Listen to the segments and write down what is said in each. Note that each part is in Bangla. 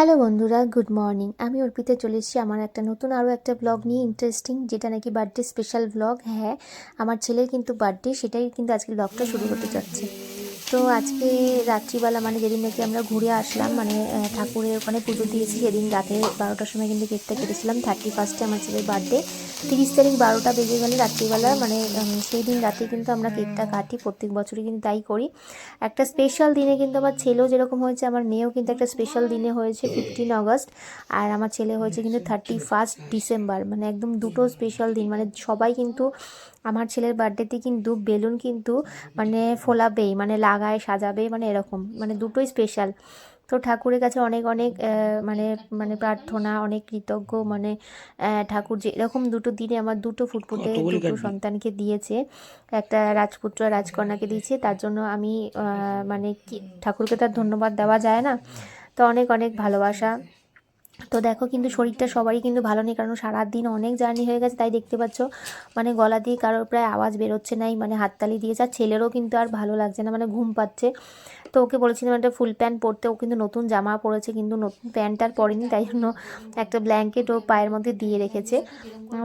হ্যালো বন্ধুরা গুড মর্নিং আমি অর্পিতা চলে এসেছি আমার একটা নতুন আরও একটা ব্লগ নিয়ে ইন্টারেস্টিং যেটা নাকি বার্থডে স্পেশাল ব্লগ হ্যাঁ আমার ছেলের কিন্তু বার্থডে সেটাই কিন্তু আজকে ব্লগটা শুরু হতে যাচ্ছে। তো আজকে রাত্রিবেলা মানে যেদিন নাকি আমরা ঘুরে আসলাম মানে ঠাকুরের ওখানে পুজো দিয়েছি, সেদিন রাতে বারোটার সময় কিন্তু কেকটা কেটেছিলাম। থার্টি ফার্স্টে আমার ছেলের বার্থডে তিরিশ তারিখ বারোটা বেজে গেলে রাত্রিবেলা মানে সেই দিন রাতে কিন্তু আমরা কেকটা কাটি, প্রত্যেক বছরই কিন্তু তাই করি। একটা স্পেশাল দিনে কিন্তু আমার ছেলেও যেরকম হয়েছে, আমার মেয়েও কিন্তু একটা স্পেশাল দিনে হয়েছে ফিফটিন আগস্ট আর আমার ছেলে হয়েছে কিন্তু থার্টি ফার্স্ট ডিসেম্বর মানে একদম দুটো স্পেশাল দিন মানে সবাই কিন্তু আমার ছেলের বার্থডেতে কিন্তু বেলুন কিন্তু মানে ফোলাবেই মানে লাগায় সাজাবে মানে এরকম মানে দুটোই স্পেশাল তো ঠাকুরের কাছে অনেক অনেক মানে মানে প্রার্থনা অনেক কৃতজ্ঞ মানে ঠাকুর যে এরকম দুটো দিনে আমার দুটো ফুটফুটে দুটো সন্তানকে দিয়েছে। একটা রাজপুত্র রাজকন্যাকে দিয়েছে তার জন্য আমি মানে কি ঠাকুরকে তার ধন্যবাদ দেওয়া যায় না। তো অনেক অনেক ভালোবাসা। তো দেখো কিন্তু শরীরটা সবারই কিন্তু ভালো নেই, কারণ সারাদিন অনেক জার্নি হয়ে গেছে, তাই দেখতে পাচ্ছ। মানে গলা দিয়ে কারোর প্রায় আওয়াজ বেরোচ্ছে নাই মানে হাততালি দিয়েছে, আর ছেলেরও কিন্তু আর ভালো লাগছে না মানে ঘুম পাচ্ছে। তো ওকে বলেছিলাম একটা ফুল প্যান্ট পরতে, ও কিন্তু নতুন জামা পরেছে, কিন্তু নতুন প্যান্ট আর পরেনি, তাই জন্য একটা ব্ল্যাঙ্কেট ও পায়ের মধ্যে দিয়ে রেখেছে।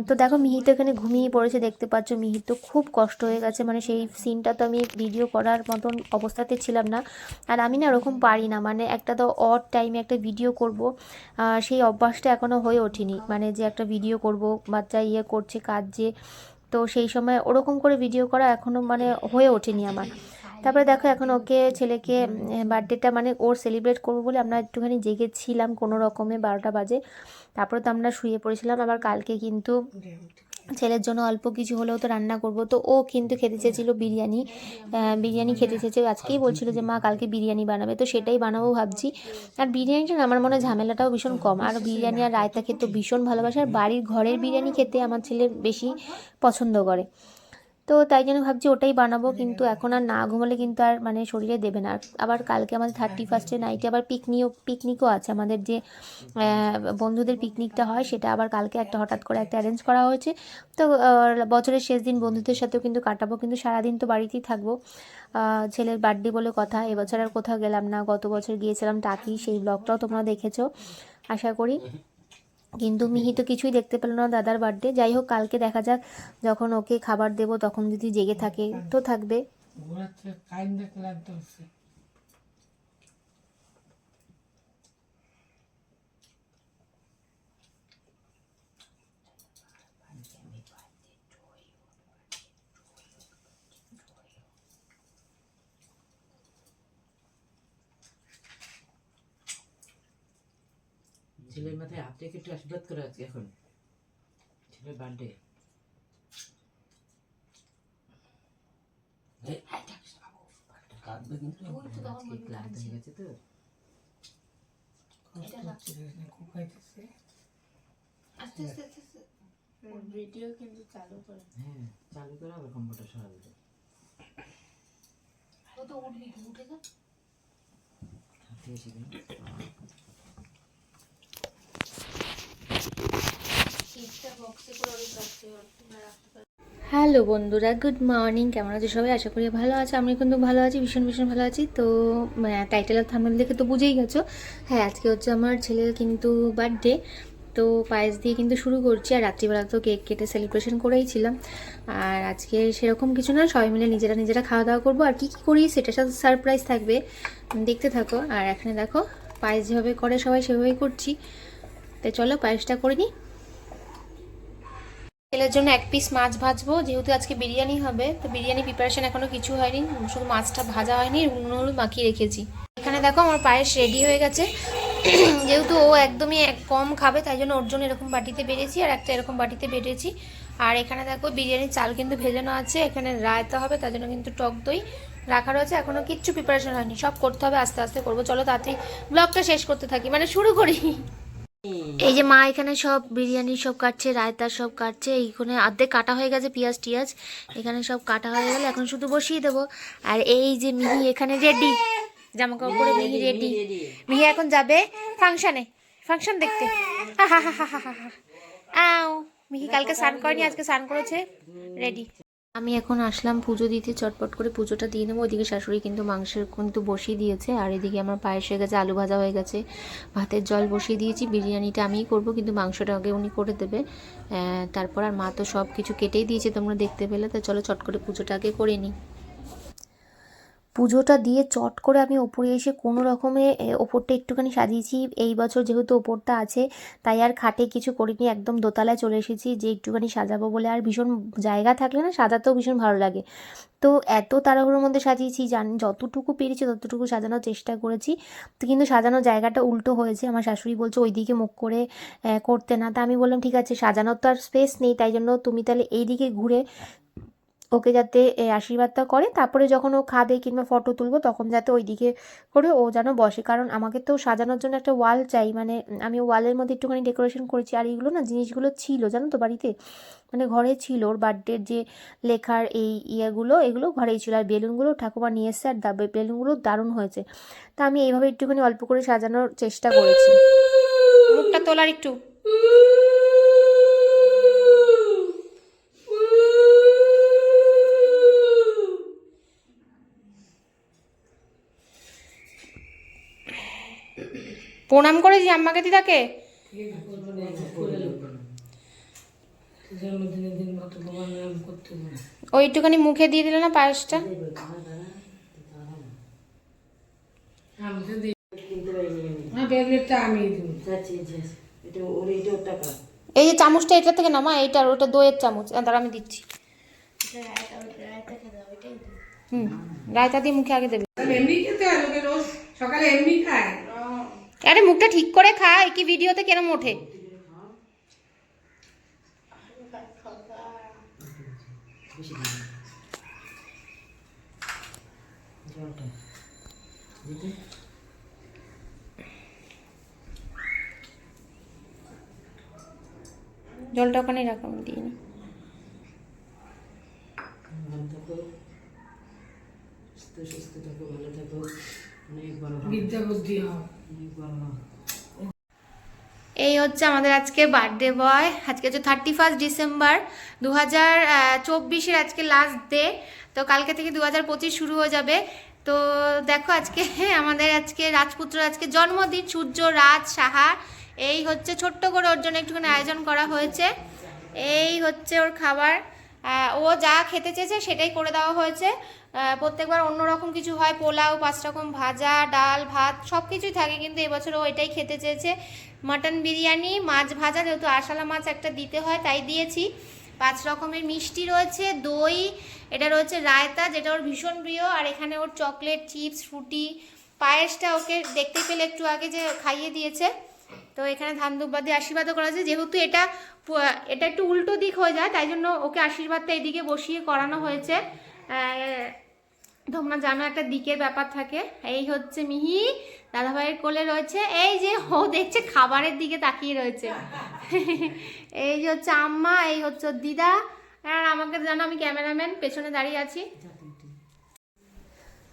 তো দেখো মিহি তো এখানে ঘুমিয়ে পড়েছে, দেখতে পাচ্ছ মিহির তো খুব কষ্ট হয়ে গেছে মানে সেই সিনটা তো আমি ভিডিও করার মতন অবস্থাতে ছিলাম না। আর আমি না ওরকম পারি না মানে একটা তো অড টাইমে একটা ভিডিও করব সেই অভ্যাসটা এখনও হয়ে ওঠেনি। মানে যে একটা ভিডিও করব, বাচ্চা ইয়ে করছে কাজ যে তো সেই সময় ওরকম করে ভিডিও করা এখনও মানে হয়ে ওঠেনি আমার। তারপরে দেখো এখন ওকে, ছেলেকে বার্থডেটা মানে ওর সেলিব্রেট করব বলে আমরা একটুখানি জেগেছিলাম কোনো রকমে বারোটা বাজে। তারপরে তো আমরা শুয়ে পড়েছিলাম, আবার কালকে কিন্তু ছেলের জন্য অল্প কিছু হলেও তো রান্না করব। তো ও কিন্তু খেতে চেয়েছিল বিরিয়ানি বিরিয়ানি খেতে চেয়েছে। আজকেই বলছিল যে, মা, কালকে বিরিয়ানি বানাবে। তো সেটাই বানাবো ভাবছি। আর বিরিয়ানিটা আমার মনে ঝামেলাটাও ভীষণ কম। আর বিরিয়ানি আর রায়তা খেতে ভীষণ ভালোবাসে। আর বাড়ির ঘরের বিরিয়ানি খেতে আমার ছেলে বেশি পছন্দ করে। তো তাই জন্য ভাবছি ওটাই বানাবো কিন্তু এখন আর না ঘুমালে কিন্তু আর মানে শরীরে দেবে না। আর আবার কালকে আমাদের থার্টি ফার্স্টে নাইটে আবার পিকনিকও পিকনিকও আছে। আমাদের যে বন্ধুদের পিকনিকটা হয় সেটা আবার কালকে একটা হঠাৎ করে একটা অ্যারেঞ্জ করা হয়েছে। তো বছরের শেষ দিন বন্ধুদের সাথেও কিন্তু কাটাবো কিন্তু সারাদিন তো বাড়িতেই থাকব। ছেলের বার্থডে বলে কথা এবছর আর কোথাও গেলাম না। গত বছর গিয়েছিলাম টাকি সেই ব্লগটাও তোমরা দেখেছ আশা করি। কিন্তু মিহি তো কিছুই দেখতে পেল না দাদার বার্থডে যাই হোক কালকে দেখা যাক যখন ওকে খাবার দেব তখন যদি জেগে থাকে তো থাকবে। ছেলের মাথায় হাত রেখে একটু আশীর্বাদ করে আজকে এখন। ছেলের বার্থডে কাঁদবে কিন্তু। আজকে ক্লান্ত হয়ে গেছে তো। ভিডিও কিন্তু চালু করে। হ্যাঁ চালু করে আবার কম্পিউটার সরাবে। ও তো উঠবি উঠে যা হাতে এসে গেল কেকটা বক্সে করে ওই রাখতে তোমরা রাখতে পারো হ্যালো বন্ধুরা, গুড মর্নিং। কেমন আছো সবাই? আশা করি ভালো আছে। আমি কিন্তু ভালো আছি, ভীষণ ভীষণ ভালো আছি। তো টাইটেল আর থামনেল দেখে তো বুঝেই গেছো। হ্যাঁ আজকে হচ্ছে আমার ছেলের কিন্তু বার্থডে তো, পায়েস দিয়ে কিন্তু শুরু করছি। আর রাত্রিবেলা তো কেক কেটে সেলিব্রেশন করেই ছিলাম। আর আজকে সেরকম কিছু না, সবাই মিলে নিজেরা নিজেরা খাওয়া দাওয়া করব। আর কী কী করি, সেটার সাথে সারপ্রাইজ থাকবে। দেখতে থাকো। আর এখানে দেখো, পায়েস যেভাবে করে সবাই সেভাবেই করছি। তো চলো, পায়েসটা করে নিই। ছেলের জন্য এক পিস মাছ ভাজবো। যেহেতু আজকে বিরিয়ানি হবে, তো বিরিয়ানি প্রিপারেশন এখনও কিছু হয়নি। শুধু মাছটা ভাজা হয়নি, নুন মাখিয়ে রেখেছি। এখানে দেখো আমার পায়েস রেডি হয়ে গেছে। যেহেতু ও একদমই এক কম খাবে, তাই জন্য ওর জন্য এরকম বাটিতে বেড়েছি আর একটা এরকম বাটিতে বেড়েছি আর এখানে দেখো বিরিয়ানির চাল কিন্তু ভেজানো আছে, এখানে রায়তা হবে, তার জন্য কিন্তু টক দই রাখা রয়েছে। এখনও কিচ্ছু প্রিপারেশন হয়নি, সব করতে হবে, আস্তে আস্তে করব। চলো তাড়াতাড়ি ব্লগটা শেষ করতে থাকি। মানে শুরু করি। এই যে মা এখানে সব বিরিয়ানি সব কাটছে রায়তা সব কাটছে এইখানে অর্ধেক কাটা হয়ে গেছে পেঁয়াজ টিয়াজ। এখানে সব কাটা হয়ে গেলে এখন শুধু বসিয়ে দেবো। আর এই যে মিহি এখানে রেডি জামা কাপড় মিহি রেডি মিহি এখন যাবে ফাংশনে ফাংশন দেখতে। হা হা হা হা হা হা আও মিহি কালকে স্নান করেনি আজকে স্নান করেছে। রেডি আমি এখন আসলাম পুজো দিতে, চটপট করে পুজোটা দিয়ে নেব। ওইদিকে শাশুড়ি কিন্তু মাংসের কিন্তু বসিয়ে দিয়েছে, আর এদিকে আমার পায়েস হয়ে গেছে, আলু ভাজা হয়ে গেছে। ভাতের জল বসিয়ে দিয়েছি, বিরিয়ানিটা আমিই করব, কিন্তু মাংসটা আগে উনি করে দেবে। তারপর আর মা তো সব কিছু কেটেই দিয়েছে, তোমরা দেখতে পেলে। তা চলো চট করে পুজোটা আগে করে নিই। পুজোটা দিয়ে চট করে আমি ওপরে এসে কোনো রকমে ওপরটা একটুখানি সাজিয়েছি। এই বছর যেহেতু ওপরটা আছে, তাই আর খাটে কিছু করিনি, একদম দোতলায় চলে এসেছি যে একটুখানি সাজাবো বলে আর ভীষণ জায়গা থাকলে না সাজাতেও ভীষণ ভালো লাগে। তো এত তাড়াহুড়োর মধ্যে সাজিয়েছি, জানি, যতটুকু পেরেছি ততটুকু সাজানোর চেষ্টা করেছি। তো কিন্তু সাজানোর জায়গাটা উল্টো হয়েছে, আমার শাশুড়ি বলছে ওইদিকে মুখ করে করতে না। তা আমি বললাম, ঠিক আছে, সাজানোর তো আর স্পেস নেই, তাই জন্য তুমি তাহলে এইদিকে ঘুরে ওকে যাতে আশীর্বাদটা করে। তারপরে যখন ও খাবে কিংবা ফটো তুলবো, তখন যাতে ওই দিকে করে ও যেন বসে। কারণ আমাকে তো সাজানোর জন্য একটা ওয়াল চাই মানে আমি ওয়ালের মধ্যে একটুখানি ডেকোরেশন করেছি। আর এইগুলো না, জিনিসগুলো ছিল, জানো তো বাড়িতে? মানে ঘরে ছিল। ওর বার্থডের যে লেখার এই ইয়েগুলো, এগুলো ঘরেই ছিল। আর বেলুনগুলো ঠাকুমা নিয়ে এসছে আর বেলুনগুলো দারুণ হয়েছে। তা আমি এইভাবে একটুখানি অল্প করে সাজানোর চেষ্টা করেছি। মুখটা তোলার একটু। প্রণাম করেছি আম্মাকে দিদাকে? জন্মদিনের দিন কত ভগবান নাম করতে হবে ওই একটুখানি মুখে দিয়ে দিলে না পায়েসটা? এই যে চামচটা এটা থেকে নামা, এইটার, ওটা দইয়ের চামচ। দাঁড়া, আমি দিচ্ছি। হুম, রায়তা দিয়ে মুখে আগে দেবে। সকালে এমনি খায়। আরে মুখটা ঠিক করে খা কি ভিডিওতে কেরম ওঠে? জলটা ওখানে রাখো আমি দিয়ে নিই ভালো থাকো সুস্থ সুস্থ থাকো ভালো থাকো। অনেক বড় বিদ্যা বুদ্ধি হয় হও। এই হচ্ছে আমাদের আজকে বার্থডে বয় আজকে হচ্ছে থার্টি ফার্স্ট ডিসেম্বর দু হাজার চব্বিশের আজকে লাস্ট ডে তো কালকে থেকে দু হাজার পঁচিশ শুরু হয়ে যাবে। তো দেখো আজকে আমাদের আজকে রাজপুত্র আজকে জন্মদিন, সূর্য, রাজ, সাহা। এই হচ্ছে ছোট্ট করে ওর জন্য একটুখানি আয়োজন করা হয়েছে। এই হচ্ছে ওর খাবার। ও যা খেতে চেয়েছে সেটাই করে দেওয়া হয়েছে। প্রত্যেকবার অন্যরকম কিছু হয়, পোলাও, পাঁচ রকম ভাজা, ডাল, ভাত সব কিছুই থাকে, কিন্তু এবছর ও এটাই খেতে চেয়েছে। মাটন বিরিয়ানি, মাছ ভাজা, যেহেতু আশালা মাছ একটা দিতে হয়, তাই দিয়েছি। পাঁচ রকমের মিষ্টি রয়েছে, দই, এটা রয়েছে রায়তা, যেটা ওর ভীষণ প্রিয়, আর এখানে ওর চকলেট, চিপস ফ্রুটি পায়েসটা ওকে দেখতে পেলে একটু আগে যে খাইয়ে দিয়েছে। তো এখানে ধান দুব্বা দিয়ে আশীর্বাদও করা হয়েছে। যেহেতু এটা এটা একটু উল্টো দিক হয়ে যায় তাই জন্য ওকে আশীর্বাদটা এদিকে বসিয়ে করানো হয়েছে। তোমরা জানো একটা দিকের ব্যাপার থাকে। এই হচ্ছে মিহি দাদাভাইয়ের কোলে রয়েছে। এই যে ও দেখছে খাবারের দিকে তাকিয়ে রয়েছে। এই যে হচ্ছে আম্মা এই হচ্ছে দিদা। আর আমাকে জানো আমি ক্যামেরাম্যান পেছনে দাঁড়িয়ে আছি।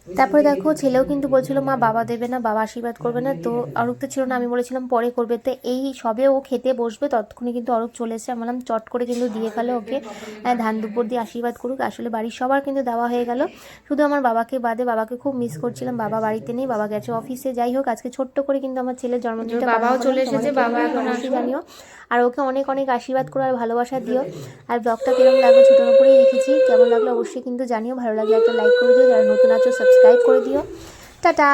তারপরে দেখো ছেলেও কিন্তু বলছিল মা বাবা দেবে না বাবা আশীর্বাদ করবে না। তো অরূপ তো ছিল না আমি বলেছিলাম পরে করবে। তো এই সবে ও খেতে বসবে ততক্ষণে কিন্তু অরূপ চলে আমি বললাম চট করে কিন্তু দিয়ে ফেলে ওকে। ধান দুপুর দিয়ে আশীর্বাদ করুক। আসলে বাড়ির সবার কিন্তু দেওয়া হয়ে গেল। শুধু আমার বাবাকে বাদে বাবাকে খুব মিস করছিলাম। বাবা বাড়িতে নেই বাবা গেছে অফিসে যাই হোক আজকে ছোট্ট করে কিন্তু আমার ছেলের জন্মদিনটা বাবাও চলে এসেছে বাবা এখন জানিও। আর ওকে অনেক অনেক আশীর্বাদ করো আর ভালোবাসা দিও। আর ব্লগটা কিরম লাগল ছোটোর উপরেই রেখেছি। কেমন লাগল অবশ্যই কিন্তু জানিও। ভালো লাগলে একটা লাইক করে দিও। যারা নতুন আছো সাবস্ক্রাইব করে দিও। টাটা।